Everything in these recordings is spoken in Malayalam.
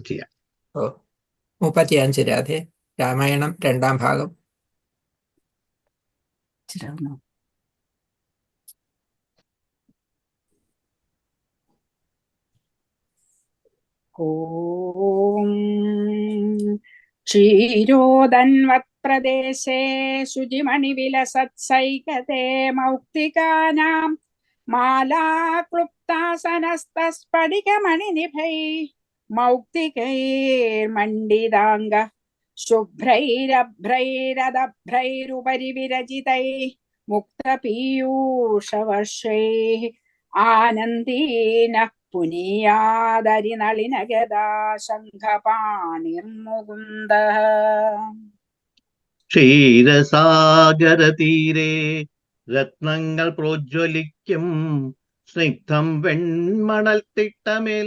ചെയ്യാം ഓ മുപ്പത്തിയഞ്ച് രാധേ രാമായണം രണ്ടാം ഭാഗം. ഓം ക്ഷീരോദന്വത്പ്രദേശേ ശുചിമണിവിലസത്സൈകതേ മൗക്തികാനാം മാലാക്ലുപ്താസനസ്തസ്ഫടികമണിനിഭൈ. മൗക്തികൈർമണ്ഡിതാംഗ ശുഭ്രൈരഭ്രൈരദഭ്രൈരുപരി വിരചിതൈ മുക്തപീയൂഷവർഷൈ ആനന്ദീന പുനീയാദരിനളിനഗദാ ശംഖപാണിർമുകുന്ദ ക്ഷീരസാഗരതീരെ രത്നങ്ങൾ പ്രോജ്വലിക്കും സ്നിഗ്ധം വെൺമണൽ തിട്ടമേൽ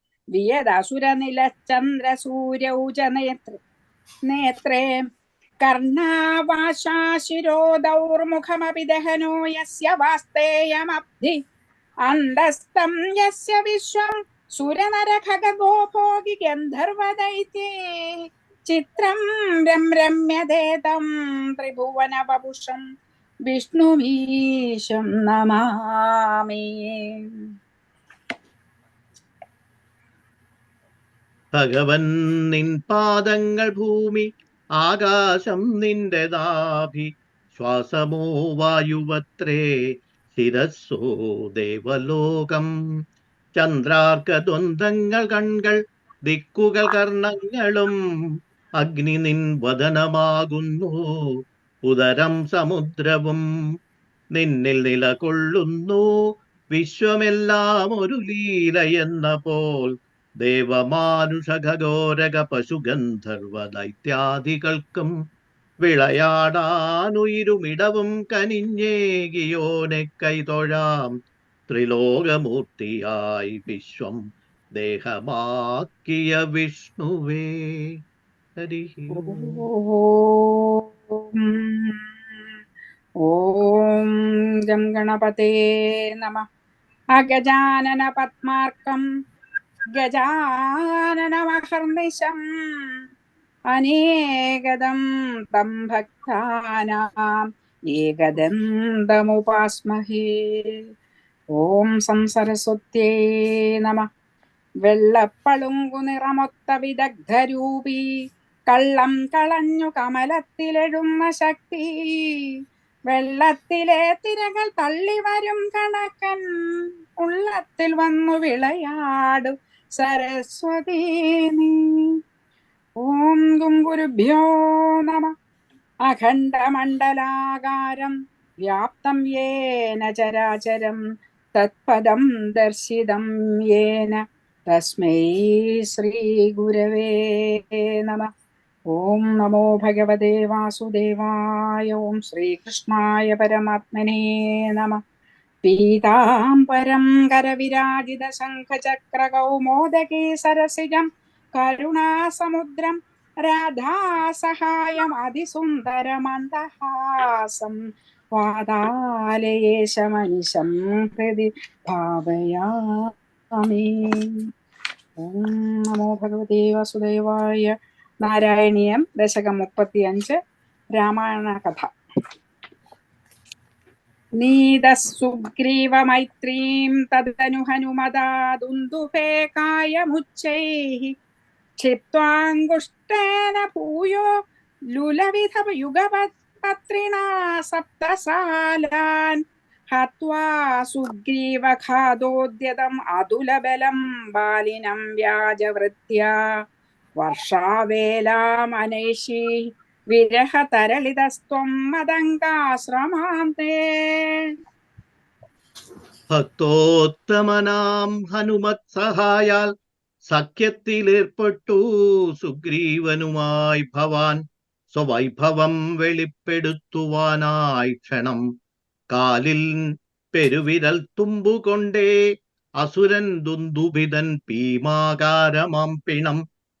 വിയദസുരനിലചന്ദ്രസൂര്യൗ ച നേത്ര കർണാവാശാശിരോദൗർമുഖമപി ദഹനോ യസ്യ വാസ്തേയമബ്ധി. അന്തസ്തം യസ്യ വിശ്വം സുരനരഖഗോ ഭോഗി ഗന്ധർവദൈത്യേ. ചിത്രം രം ത്രിഭുവന വപുഷം വിഷ്ണുമീശം നമാമി. ഭഗവൻ നിൻ പാദങ്ങൾ ഭൂമി ആകാശം നിന്റെ ദാഭി ശ്വാസമോ വായുവത്രേ ശിരസ്സോ ദേവലോകം. ചന്ദ്രാർക്ക ദ്വന്ദ്ങ്ങൾ കൺകൾ ദിക്കുകൾ കർണങ്ങളും അഗ്നി നിൻ വദനമാകുന്നു ഉദരം സമുദ്രവും നിന്നിൽ നിലകൊള്ളുന്നു വിശ്വമെല്ലാം ഒരു ലീല എന്ന പോൽ ദേവമാനുഷ ഖഗോരക പശുഗന്ധർവ ദൈത്യാദികൾക്കും വിളയാടാനുയിരുമിടവും കനിഞ്ഞേകിയോനെ കൈതൊഴാം ത്രിലോകമൂർത്തിയായി വിശ്വം ദേഹമാക്കിയ വിഷ്ണുവേ. ഹരി ഓം ഓം ഗം ഗണപതേ നമ. അഗജാനന പത്മാർക്കം ഗജാനനമഹർനിശം അനേകദം തം ഭക്താനാം ഏകദന്തമുപാസ്മഹേ. ഓം സംസരസ്വത്യേ നമ. വെള്ളപ്പളുങ്കു നിറമൊത്ത വിദഗ്ധരൂപി കള്ളം കളഞ്ഞു കമലത്തിലെഴുന്ന ശക്തി വെള്ളത്തിലെ തിരകൾ തള്ളി വരും കണക്കൻ ഉള്ളത്തിൽ വന്നു വിളയാടു സരസ്വതീ ഓം ഓം ഗുരുഭ്യോ നമ. അഖണ്ഡമണ്ഡലാകാരം വ്യാപ്തം യേന ചരാചരം. തത്പദം ദർശിതം യേന. തസ്മൈ ശ്രീ ഗുരവേ നമ. ഓം നമോ ഭഗവതേ വാസുദേവായ. ഓം ശ്രീകൃഷ്ണായ പരമാത്മനേ നമ. പീതാംബരം കരവിരാജിത ശംഖചക്രകൗമോദകീ സരസിജം കരുണാസമുദ്രം രാധാസഹായം അതിസുന്ദരമന്ദഹാസം വാതാലയേശമനിശം ഹൃദി ഭാവയാമി. ഓം നമോ ഭഗവതേ വാസുദേവായ നാരായണീയം ദശകം മുപ്പത്തിയഞ്ച് രാമായണ കഥ. നീതസുഗ്രീവമൈത്രീം തദനു ഹനുമതാദുന്ദുഭേ കായമുച്ചൈः ക്ഷിപ്ത്വാങ്കുഷ്ടേന ഭൂയോ ലുലവിധ യുഗപത്രിണ സപ്തസാലാൻ. ഹത്വാ സുഗ്രീവഘാതോദ്യതം അതുലബലം ബാലിനം വ്യാജവൃത്യ. വർഷാവേലാമനൈഷി. വിരഹതരളിതസ്ത്വം മദങ്കാശ്രമാന്തേ ഭക്തോത്തമനാം ഹനുമത് സഹായാൽ സഖ്യത്തിലേർപ്പെട്ടു സുഗ്രീവനുമായി ഭവാൻ. സ്വവൈഭവം വെളിപ്പെടുത്തുവാനായി ക്ഷണം. കാലിൽ പെരുവിരൽ തുമ്പുകൊണ്ടേ അസുരൻ ദുന്ദുഭിതൻ പീമാകാരമാം പിണം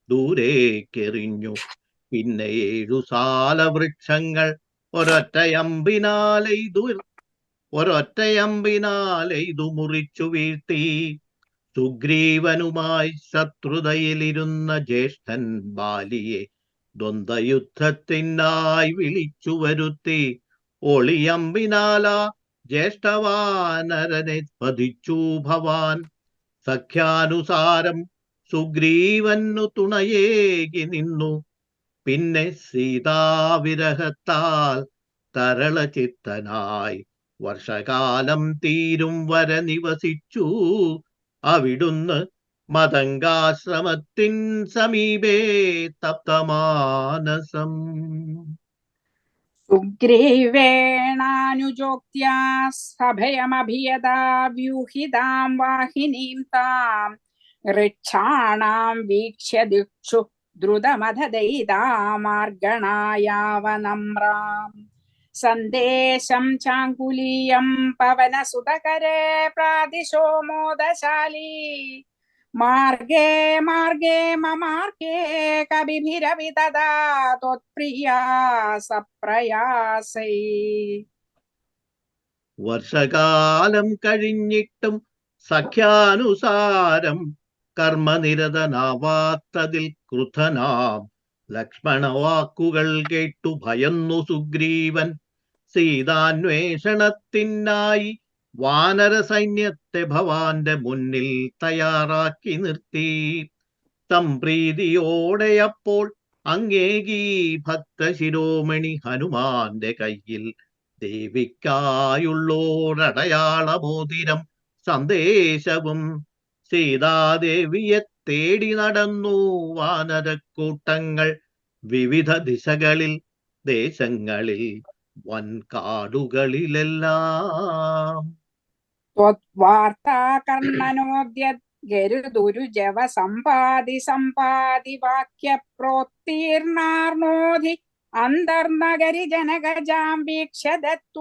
ദൂരേക്കെറിഞ്ഞു. പിന്നെ ഏഴു സാല വൃക്ഷങ്ങൾ ഒരൊറ്റയമ്പിനാലെയ്തു ഒരൊറ്റയമ്പിനാലെയ്തു മുറിച്ചു വീഴ്ത്തി. സുഗ്രീവനുമായി ശത്രുതയിലിരുന്ന ജ്യേഷ്ഠൻ ബാലിയെ ദ്വന്ദ്യുദ്ധത്തിനായി വിളിച്ചു വരുത്തി. ഒളിയമ്പിനാല ജ്യേഷ്ഠവാനരനെ പതിച്ചു ഭവാൻ. സഖ്യാനുസാരം സുഗ്രീവന്നു തുണയേകി നിന്നു. പിന്നെ സീതാവിരഹത്താൽ തരളചിത്തനായി വർഷകാലം തീരും വരെ നിവസിച്ചു. അവിടുന്ന് മതങ്കാശ്രമത്തിൻ സമീപേ തപ്തമാനസം. സുഗ്രീവേണാനുജോക്ത്യാ സഭയമഭിയതാ വ്യൂഹിതാം വാഹിനീം താം ഋക്ഷാണാം വീക്ഷ്യ ദിക്ഷു ദ്രുതമധദയിതാമാർഗണായാവനമ്രാം സന്ദേശം ചാങ്കുലീയം പവനസുതകരേ പ്രാദിശോ മോദശാലീ. മാർഗേ മാർഗേ മമാർഗേ കവിഭിരവിതദാ ത്വത്പ്രിയാ സപ്രയാസൈ. വർഷകാലം കഴിഞ്ഞിട്ടും സഖ്യാനുസാരം കർമ്മനിരതനാവാത്തതിൽ കൃതനാം ലക്ഷ്മണവാക്കുകൾ കേട്ടു ഭയന്നു സുഗ്രീവൻ. സീതാന്വേഷണത്തിനായി വാനര സൈന്യത്തെ ഭവാന്റെ മുന്നിൽ തയ്യാറാക്കി നിർത്തി. സംപ്രീതിയോടെയപ്പോൾ അങ്ങേകീ ഭക്തശിരോമണി ഹനുമാന്റെ കയ്യിൽ ദേവിക്കായുള്ളോരടയാളമോതിരം സന്ദേശവും സീതാദേവിയെ തേടി നടന്നു വാനരക്കൂട്ടങ്ങൾ. വിവിധ ദിശകളിൽ ദേശങ്ങളിൽ വൻകാടുകളിലെല്ലാം. വാർത്താകർണനോദ്യ ഗരുദുരു ജവ സമ്പാദി വാക്യ പ്രോത്തീർണാർണോധി അന്തർനഗരി ജനകജാം വീക്ഷതത്വാങ്കുലീയം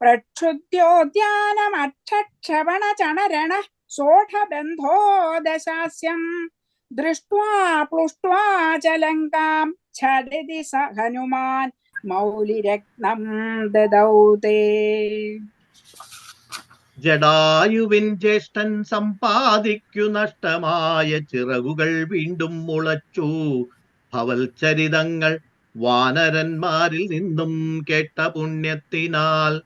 प्रक्षुद्योद्यानमक्षक्षवणचणरणः सोढबन्धो दशास्यम् दृष्ट्वा प्लुष्ट्वा च लङ्कां छदिति स हनुमान् മൗലിരത്നം ദദൗ തേ ജടായുവിൻ ജ്യേഷ്ഠൻ സമ്പാദിക്കു നഷ്ടമായ ചിറകുകൾ വീണ്ടും മുളച്ചു ഭവൽചരിതങ്ങൾ വാനരന്മാരിൽ നിന്നും കേട്ട പുണ്യത്തിനാൽ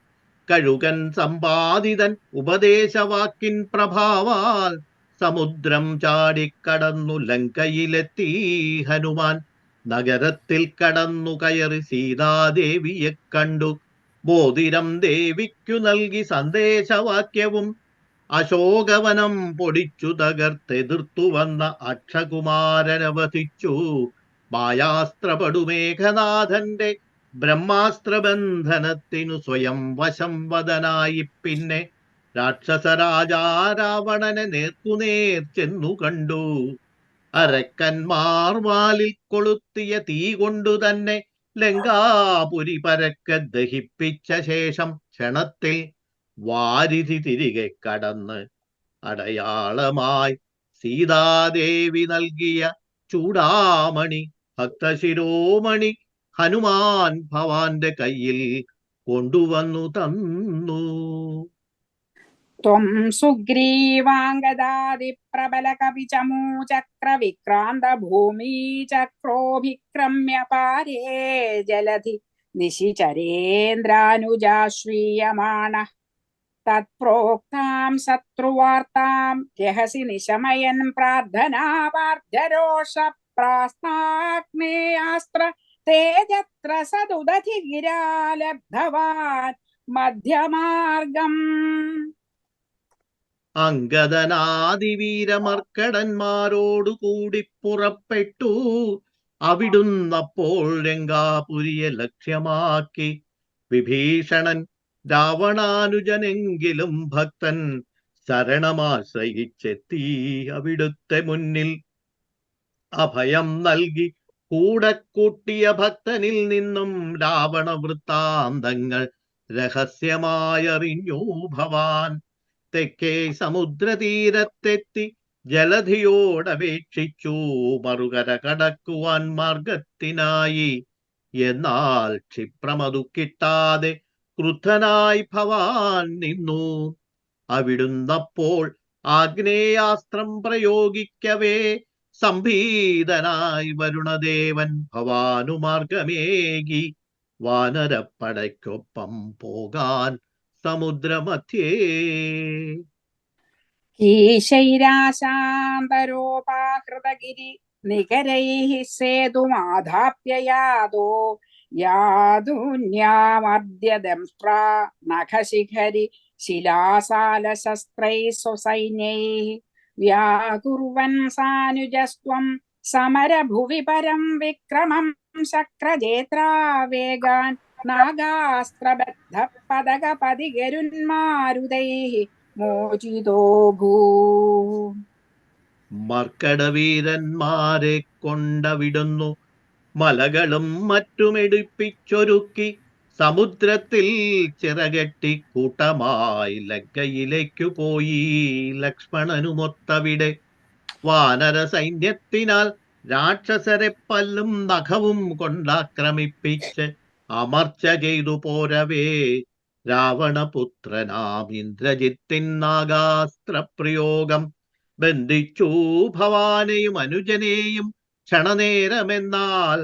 കഴുകൻ സമ്പാദിതൻ ഉപദേശവാക്കിൻ പ്രഭാവാൽ സമുദ്രം ചാടിക്കടന്നു ലങ്കയിലെത്തി ഹനുമാൻ. നഗരത്തിൽ കടന്നു കയറി സീതാദേവിയെ കണ്ടു. ബോധിരം ദേവിക്കു നൽകി സന്ദേശവാക്യവും. അശോകവനം പൊടിച്ചു തകർത്തെതിർത്തു വന്ന അക്ഷകുമാരനവധിച്ചു. മായാസ്ത്രപടുമേഘനാഥന്റെ ബ്രഹ്മാസ്ത്രബന്ധനത്തിനു സ്വയം വശം വദനായി പിന്നെ രാക്ഷസരാജാ രാവണനെ നേർക്കുനേർ ചെന്നു കണ്ടു. അരക്കന്മാർ വാലിൽ കൊളുത്തിയ തീ കൊണ്ടു തന്നെ ലങ്കാപുരി പരക്ക ദഹിപ്പിച്ച ശേഷം ക്ഷണത്തിൽ വാരിധി തിരികെ കടന്ന് അടയാളമായി സീതാദേവി നൽകിയ ചൂടാമണി ഭക്തശിരോമണി ഹനുമാൻ ഭവാന്റെ കയ്യിൽ കൊണ്ടുവന്നു തന്നു. ത്വം സുഗ്രീവാംഗദാതി പ്രബല കവി ചക്ര വിക്രാന്ത ഭൂമി ചക്രോഭിക്രമ്യ പാരേ ജലധി നിശിചരേന്ദ്രാനുജാശ്രീയമാണ. തത്പ്രോക്താം ശത്രുവാർത്താം രഹസി നിശമയൻ പ്രാർത്ഥനാ പ്രാർത്ഥനാവാർദ്ധരോഷ പ്രാസ്താഗ്നേയാസ്ത്ര തേജത്ര സതുദധിരാലബ്ധവാൻ മധ്യമാർഗം. അങ്കദനാദിവീരമർക്കടന്മാരോടു കൂടി പുറപ്പെട്ടു. അവിടുന്നപ്പോൾ രംഗാപുരിയെ ലക്ഷ്യമാക്കി. വിഭീഷണൻ രാവണാനുജനെങ്കിലും ഭക്തൻ ശരണമാശ്രയിച്ചെത്തി അവിടുത്തെ മുന്നിൽ. അഭയം നൽകി കൂടെ കൂട്ടിയ ഭക്തനിൽ നിന്നും രാവണ വൃത്താന്തങ്ങൾ രഹസ്യമായറിഞ്ഞു ഭവാൻ. തെക്കേ സമുദ്രതീരത്തെത്തി ജലധിയോടപേക്ഷിച്ചു. മറുകര കടക്കുവാൻ മാർഗത്തിനായി. എന്നാൽ ക്ഷിപ്രമതു കിട്ടാതെ ക്രുദ്ധനായി ഭവാൻ നിന്നു. അവിടുന്നപ്പോൾ ആഗ്നേയാസ്ത്രം പ്രയോഗിക്കവേ സംഭീതനായി വരുണദേവൻ ഭവാനുമാർഗമേകി. വാനരപ്പടയ്ക്കൊപ്പം പോകാൻ സമുദ്രമധ്യേ. ഈശൈരാശാന്തരോപാകൃതഗിരി നികരൈः സേതുമാധാപ്യയാദോ. യാതൂന്യാമദ്യദംഷ്ട്രാ നഖശിഖരി ശിലാസാലശസ്ത്രൈ സ്വസൈന്യൈः വ്യാകുർവൻ സാനുജസ്ത്വം സമരഭുവി പരം വിക്രമം ശക്രജേത്രാ വേഗാൻ നാഗാസ്ത്രബദ്ധ പദകപതികരുന്മാരുതൈः മോചിതോ ഭൂ. മർക്കടവീരന്മാരെ കൊണ്ടവിടുന്നു. മലകളും മറ്റുമെടുപ്പിച്ചൊരുക്കി സമുദ്രത്തിൽ ചിറകെട്ടി കൂട്ടമായി ലങ്കയിലേക്കു പോയി. ലക്ഷ്മണനുമൊത്തവിടെ വാനര സൈന്യത്തിനാൽ രാക്ഷസരെ പല്ലും നഖവും കൊണ്ടാക്രമിപ്പിച്ച് അമർച്ച ചെയ്തു പോരവേ. രാവണപുത്രനാം ഇന്ദ്രജിത്തിൻ നാഗാസ്ത്രപ്രയോഗം ബന്ധിച്ചു. ഭവാനെയും അനുജനെയും ക്ഷണനേരമെന്നാൽ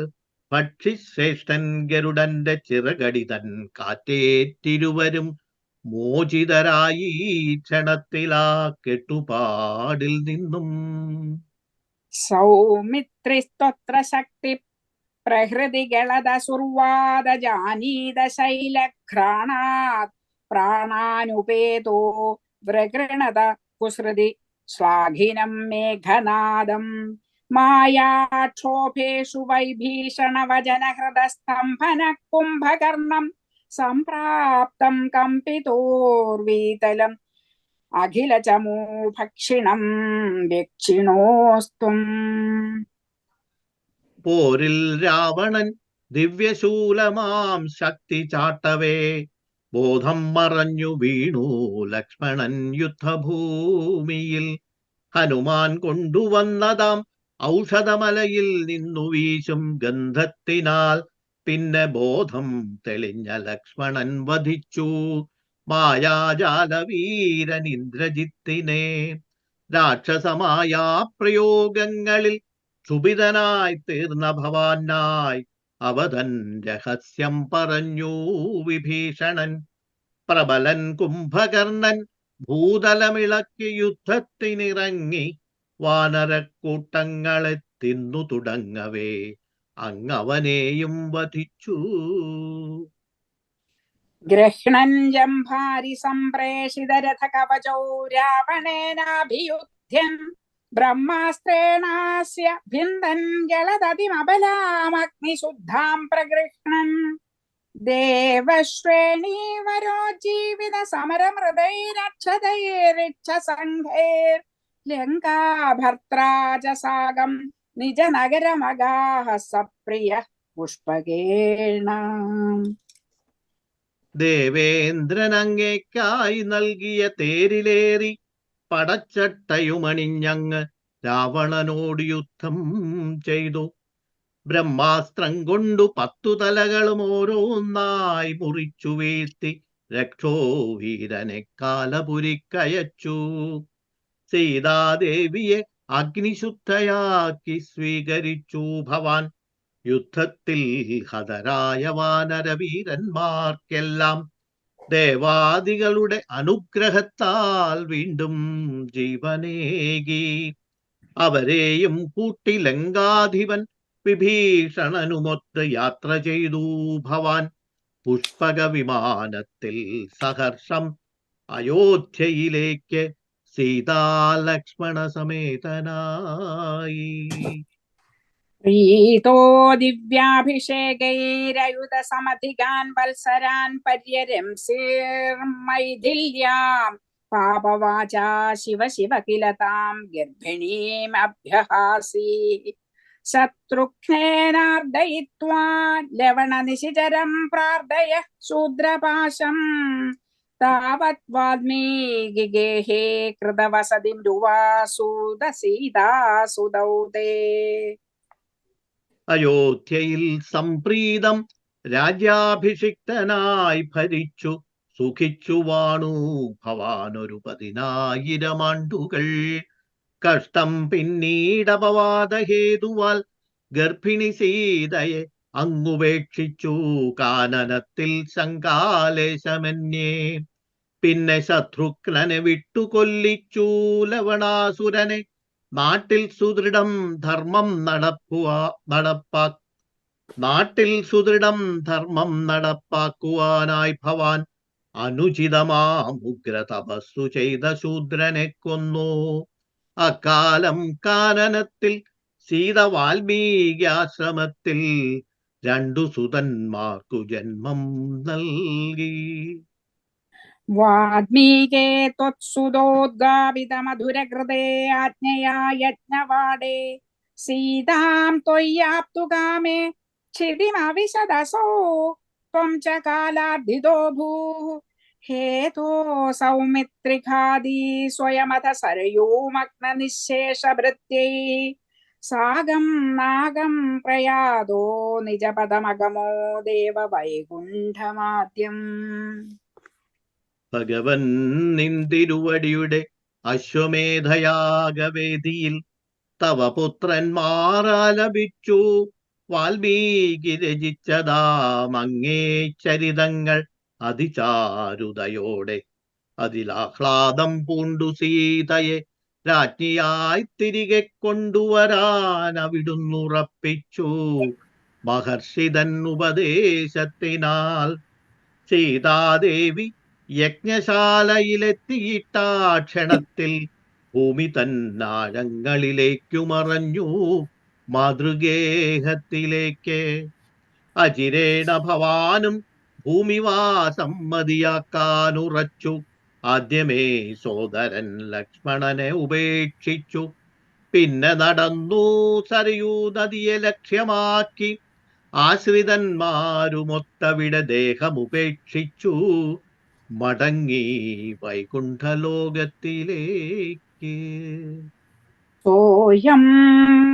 പക്ഷിശ്രേഷ്ഠൻ ഗരുഡന്റെ ചിറകടി തൻ കാറ്റേറ്റിരുവരും. മോചിതരായി ക്ഷണത്തിലാ കെട്ടുപാടിൽ നിന്നും. സൗമിത്രിസ്തോത്ര ശക്തി പ്രഹൃതി ഗളദസുർവാദ ജാനീത ശൈലഘ്രാണാത് പ്രാണാനുപേതോ വ്രഗൃണത കുസൃതി ശ്ലാഘിനം മേഘനാദം. മായാക്ഷോഭേഷു വൈഭീഷണവചനഹൃദസ്തംഭന കുംഭകർണം സംപ്രാപ്തം കമ്പിതോർവീതലം അഖിലചമൂ ഭക്ഷിണം ദക്ഷിണോസ്തും പോരിൽ രാവണൻ ദിവ്യശൂലമാം ശക്തി ചാട്ടവേ ബോധം മറഞ്ഞു വീണു ലക്ഷ്മണൻ യുദ്ധഭൂമിയിൽ. ഹനുമാൻ കൊണ്ടുവന്നതാം ഔഷധമലയിൽ നിന്നു വീശും ഗന്ധത്തിനാൽ പിന്നെ ബോധം തെളിഞ്ഞ ലക്ഷ്മണൻ വധിച്ചു. മായാജാലവീരൻ ഇന്ദ്രജിത്തിനെ രാക്ഷസമായ പ്രയോഗങ്ങളിൽ ക്ഷുഭിതനായി തീർന്ന ഭവാനായി അവതൻ രഹസ്യം പറഞ്ഞു വിഭീഷണൻ. പ്രബലൻ കുംഭകർണൻ ഭൂതലമിളക്കി യുദ്ധത്തിനിറങ്ങി വാനരക്കൂട്ടങ്ങളെ തിന്നു തുടങ്ങവേ അങ്ങവനെയും വധിച്ചു. ഗൃഹ്ണൻ ജംഭാരി സംപ്രേഷിതരഥ കവചോ രാവണേനാഭിയുധ്യൻ ബ്രഹ്മാസ്ത്രേണാസ്യ ഭിന്ദൻ ജലദതിമബലാമഗ്നിശുദ്ധാം പ്രഗൃഹ്ണൻ. ദേവശ്രേണീവരോ ജീവിത സമരമൃതൈരക്ഷതൈരിക്ഷ സംഘൈർ സാഗം നിജനഗരമഗാഹ സപ്രിയ പുഷ്പകേണ. ദേവേന്ദ്രൻ അങ്ങേക്കായി നൽകിയ തേരിലേറി പടച്ചട്ടയുമണിഞ്ഞങ്ങ് രാവണനോട് യുദ്ധം ചെയ്തു. ബ്രഹ്മാസ്ത്രം കൊണ്ടു പത്തു തലകളും ഓരോന്നായി മുറിച്ചു വീഴ്ത്തി രക്ഷോ വീരനെ കാലപുരിക്കയച്ചു. സീതാദേവിയെ അഗ്നിശുദ്ധയാക്കി സ്വീകരിച്ചു ഭവാൻ. യുദ്ധത്തിൽ ഹതരായ വാനരവീരന്മാർക്കെല്ലാം ദേവാദികളുടെ അനുഗ്രഹത്താൽ വീണ്ടും ജീവനേകി. അവരെയും കൂട്ടി ലങ്കാധിപൻ വിഭീഷണനുമൊത്ത് യാത്ര ചെയ്തു ഭവാൻ. പുഷ്പക വിമാനത്തിൽ സഹർഷം അയോധ്യയിലേക്ക് സീതാലക്ഷ്മണ സമേതനായി പ്രീതോ ദിവ്യാഭിഷേകൈരയുധ സമധികാൻ വത്സരാൻ പര്യരംസീർമൈഥില്യാം പാപവാചാ ശിവ ശിവ കില താം ഗർഭിണീമഭ്യഹാസി ശത്രുഘ്നേനാർദ്ദയിത്വാ ലവണനിശിചരം അയോധ്യയിൽ സംപ്രീതം രാജ്യാഭിഷിക്തനായി ഭരിച്ചു സുഖിച്ചു വാണു ഭവാനൊരു പതിനായിരം ആണ്ടുകൾ. കഷ്ടം പിന്നീടപവാദ ഹേതുവാൽ ഗർഭിണി സീതയെ അങ്ങുപേക്ഷിച്ചു കാനനത്തിൽ ശങ്കാലേശമന്യേ. പിന്നെ ശത്രുഘ്നനെ വിട്ടുകൊല്ലിച്ചു ലവണാസുരനെ നാട്ടിൽ സുദൃഢം ധർമ്മം നടപ്പുക നടപ്പാ നാട്ടിൽ സുദൃഢം ധർമ്മം നടപ്പാക്കുവാനായി ഭവാൻ അനുചിതമാം ഉഗ്ര തപസ്സു ചെയ്ത ശൂദ്രനെ കൊന്നു. അക്കാലം കാനനത്തിൽ സീത വാൽമീകാശ്രമത്തിൽ രണ്ടു സുതന്മാർക്കു ജന്മം നൽകി. वाल्मीके त्वत्सुतोद्गापितमधुरकृते आज्ञया यज्ञवाडे सीतां त्वय्याप्तु कामे क्षितिमविशदसौ त्वं च कालार्धितो भूः हेतो सौमित्रिखादी स्वयमथ सरयूमग्ननिःशेषभृत्यै सागं नागं प्रयादो निजपदमगमो देव वैकुण्ठमाद्यम् ഭഗവൻ നിന്തിരുവടിയുടെ അശ്വമേധയാഗവേദിയിൽ തവ പുത്രന്മാരാലപിച്ചു വാൽമീകി രചിച്ചതാമങ്ങേ ചരിതങ്ങൾ അതിചാരുതയോടെ. അതിലാഹ്ലാദം പൂണ്ടു സീതയെ രാജ്ഞിയായി തിരികെ കൊണ്ടുവരാൻ അവിടുന്നുറപ്പിച്ചു മഹർഷിതൻ ഉപദേശത്തിനാൽ സീതാദേവി യജ്ഞശാലയിലെത്തിയിട്ട ക്ഷണത്തിൽ ഭൂമി തന്നാഴങ്ങളിലേക്കു മറഞ്ഞു. മാതൃഗേഹത്തിലേക്ക് അചിരേണ ഭവാനും ഭൂമിവാസം മതിയാക്കാനുറച്ചു. ആദ്യമേ സോദരൻ ലക്ഷ്മണനെ ഉപേക്ഷിച്ചു. പിന്നെ നടന്നു സരയൂ നദിയെ ലക്ഷ്യമാക്കി. ആശ്രിതന്മാരുമൊത്തവിടെ ദേഹമുപേക്ഷിച്ചു. മടങ്ങി വൈകുണ്ഠലോകത്തിലേക്ക് सोऽयं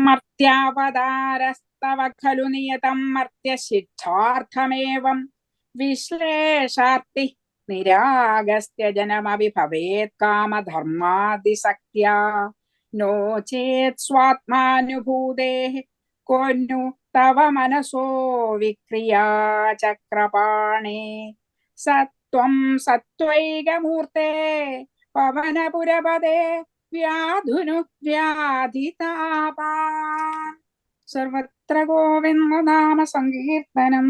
मर्त्यावतारस्तव खलु नियतं मर्त्यशिक्षार्थमेवं विश्लेषार्तिः निरागस्त्य जनमपि भवेत् कामधर्मादिशक्त्या नो चेत् स्वात्मानुभूतेः कोऽनु तव मनसो विक्रिया चक्रपाणे सत्त्वं सत्त्वैकमूर्ते पवनपुरपदे വ്യാധുനു വ്യാധിതാപാൻ സർവത്ര ഗോവിന്ദ നാമ സങ്കീർത്തനം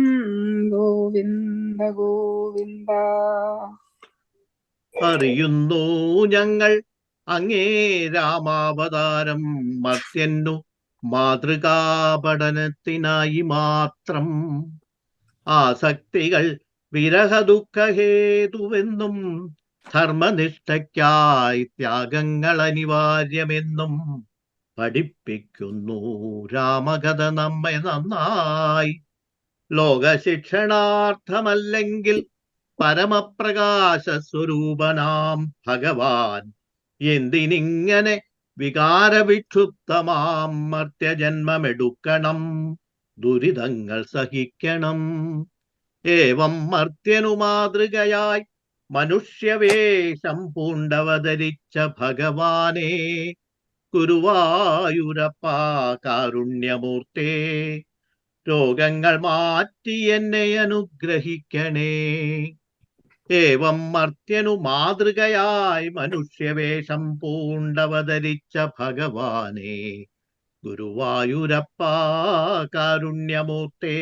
ഗോവിന്ദ ഗോവിന്ദ അറിയുന്നു ഞങ്ങൾ അങ്ങേ രാമാവതാരം മർത്യന്നു മാതൃകാപഠനത്തിനായി മാത്രം ആസക്തികൾ വിരഹദുഃഖഹേതുവെന്നും ധർമ്മനിഷ്ഠയ്ക്കായി ത്യാഗങ്ങൾ അനിവാര്യമെന്നും പഠിപ്പിക്കുന്നു രാമകഥ നമ്മെ നന്നായി. ലോകശിക്ഷണാർത്ഥമല്ലെങ്കിൽ പരമപ്രകാശ സ്വരൂപനാം ഭഗവാൻ. എന്തിനിങ്ങനെ വികാരവിക്ഷുപ്തമാം മർത്യജന്മമെടുക്കണം ദുരിതങ്ങൾ സഹിക്കണം. ഏവം മർത്യനു മാതൃകയായി മനുഷ്യവേഷം പൂണ്ടവതരിച്ച ഭഗവാനെ ഗുരുവായൂരപ്പ കാരുണ്യമൂർത്തേ രോഗങ്ങൾ മാറ്റി എന്നെ അനുഗ്രഹിക്കണേ. ഏവം മർത്യനു മാതൃകയായി മനുഷ്യവേഷം പൂണ്ടവതരിച്ച ഭഗവാനെ ഗുരുവായൂരപ്പ കാരുണ്യമൂർത്തേ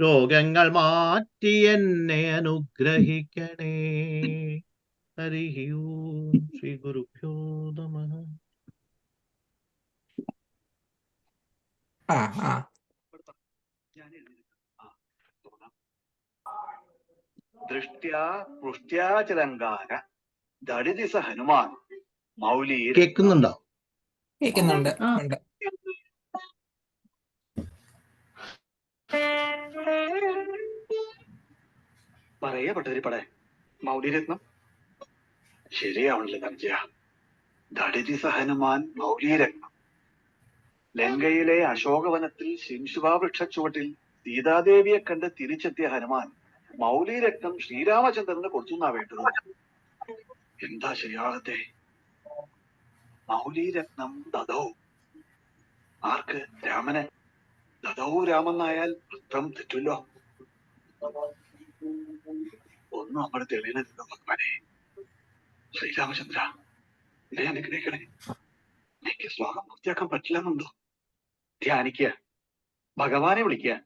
രോഗങ്ങൾ മാറ്റി എന്നെ അനുഗ്രഹിക്കണേ. ഹരി ശ്രീ ഗുരുഭ്യോ നമ. ആ ആ. ദൃഷ്ട്യാ പുഷ്ട്യാ ചലങ്കാര ദടിദിസ ഹനുമാൻ. മൗലി കേൾക്കുന്നുണ്ടോ കേൾക്കുന്നുണ്ട്. ഉണ്ട്. പറയേ പട്ടതിരിപ്പടെ. മൗലിരത്നം. ശരിയാവണല്ലോ തഞ്ചയ ദടിദിസ ഹനുമാൻ മൗലിരത്നം. ലങ്കയിലെ അശോകവനത്തിൽ ശിംശുവാ വൃക്ഷച്ചുവട്ടിൽ സീതാദേവിയെ കണ്ട് തിരിച്ചെത്തിയ ഹനുമാൻ മൗലിരത്നം ശ്രീരാമചന്ദ്രന് കൊടുത്തുന്നാ വേണ്ടത്. എന്താ ശരിയാകത്തെ? മൗലിരത്നം ദതോ ആർക്ക്? രാമന്. ദതോ രാമെന്നായാൽ അർത്ഥം തെറ്റുല്ലോ. ഒന്നും അവിടെ തെളിയണല്ലോ ഭഗവാനെ. ശ്രീരാമചന്ദ്ര ഇതേ അനുഗ്രഹിക്കണേ. എനിക്ക് ശ്ലോകം പൂർത്തിയാക്കാൻ പറ്റില്ലെന്നുണ്ടോ? ധ്യാനിക്ക ഭഗവാനെ വിളിക്കുക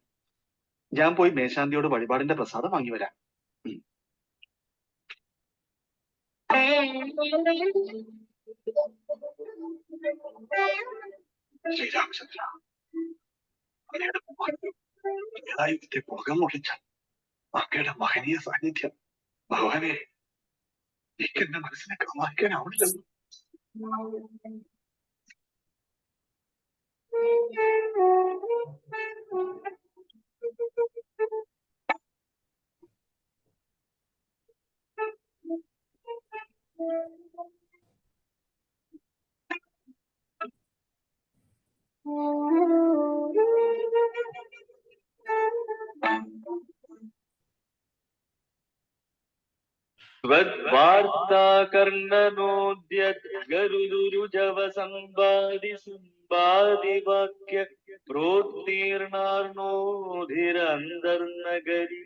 ഞാൻ പോയി മേശാന്തിയോട് വഴിപാടിന്റെ പ്രസാദം വാങ്ങി വരാം. ശ്രീരാമചന്ദ്ര ഏതായുധത്തെ പുറകം മുറിച്ച അങ്ങയുടെ മഹനീയ സാന്നിധ്യം ഭഗവാനെ എനിക്ക് എന്റെ മനസ്സിനെ त्वद्वार्ता कर्णनोद्यत् गरुदुरुजव सम्बादि सम्बादिवाक्य प्रोत्तीर्णार्णोधिरन्तर्नगरि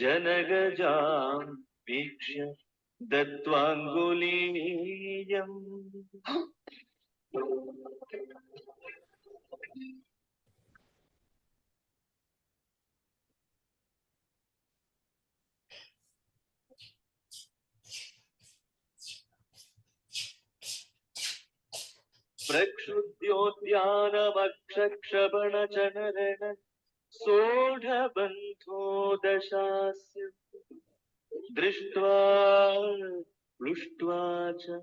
जनगजां वीक्ष्य दत्त्वाङ्गुलीयम् प्रक्षुद्योद्यानमक्षक्षपणचनरण सोढबन्धो दशास्य दृष्ट्वा प्लुष्ट्वा च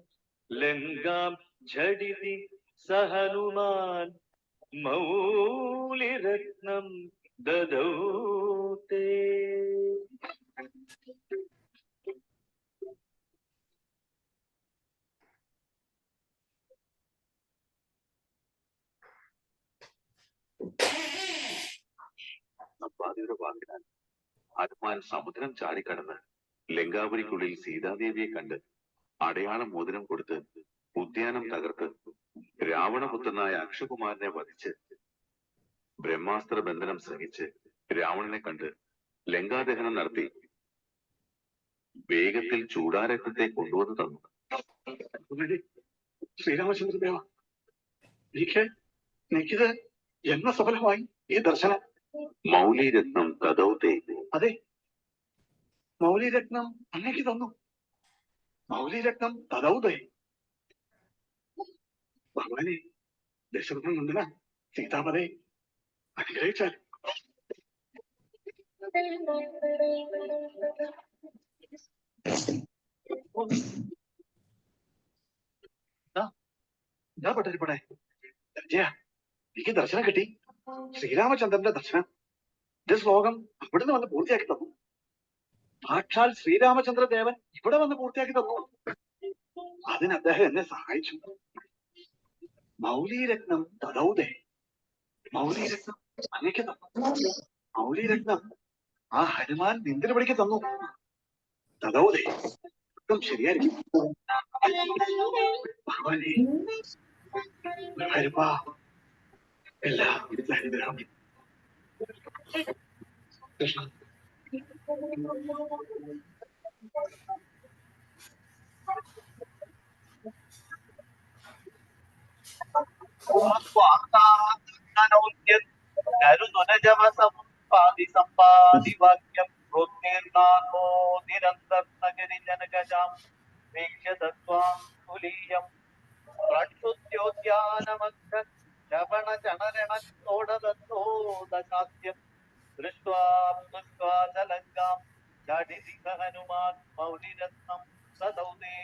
लङ्गां झटिति स हनुमान् മൗലിരത്നം ദദൗ തേ വാക്കിനാൽ സമുദ്രം ചാടിക്കടന്ന് ലങ്കാപുരിക്കുള്ളിൽ സീതാദേവിയെ കണ്ട് അടയാളം മോതിരം കൊടുത്ത് ഉദ്യാനം തകർത്ത് രാവണപുത്രനായ അക്ഷകുമാരനെ വധിച്ച് ബ്രഹ്മാസ്ത്ര ബന്ധനം ശ്രമിച്ച് രാവണനെ കണ്ട് ലങ്കാദഹനം നടത്തി വേഗത്തിൽ ചൂടാരക്തത്തെ കൊണ്ടുവന്ന് തന്നു. ശ്രീരാമചന്ദ്രദേവ എനിക്ക് എനിക്കിത് എന്ന സഫലമായി ഈ ദർശനം. മൗലിരത്നം അതെ മൗലിരത്നം അങ്ങേക്ക് തന്നു. മൗലിരത്നം ഭഗവാനെ ദശരഥൻ നന്ദന സീതാപതെ അനുഗ്രഹിച്ചാൽ പട്ടരിപ്പടെ എനിക്ക് ദർശനം കിട്ടി. ശ്രീരാമചന്ദ്രന്റെ ദർശനം. ഇത് ശ്ലോകം അവിടുന്ന് വന്ന് പൂർത്തിയാക്കി തന്നു. സാക്ഷാൽ ശ്രീരാമചന്ദ്രദേവൻ ഇവിടെ വന്ന് പൂർത്തിയാക്കി തന്നു. അതിന് അദ്ദേഹം എന്നെ സഹായിച്ചു. മൗലിരത്നം തടൗതേ മൗലിരത്നം അങ്ങക്ക് മൗലിരത്നം ആ ഹനുമാൻ നിന്തിന് പിടിക്ക് തന്നു. തടൗതേ ഒട്ടും ശരിയായിരിക്കും. കൃഷ്ണ. सम्पादिवाक्यं क्रोद्धेर्नाथो निरन्तर्नगरिजनगजां वीक्ष्य दत्त्वां कुलीयं प्रक्षुद्योद्यानमग्न शवणचणरणोडदत्तो दशास्यं दृष्ट्वा पुष्ट्वा चलङ्गां झटिति हनुमान् मौलिरत्नं सदौते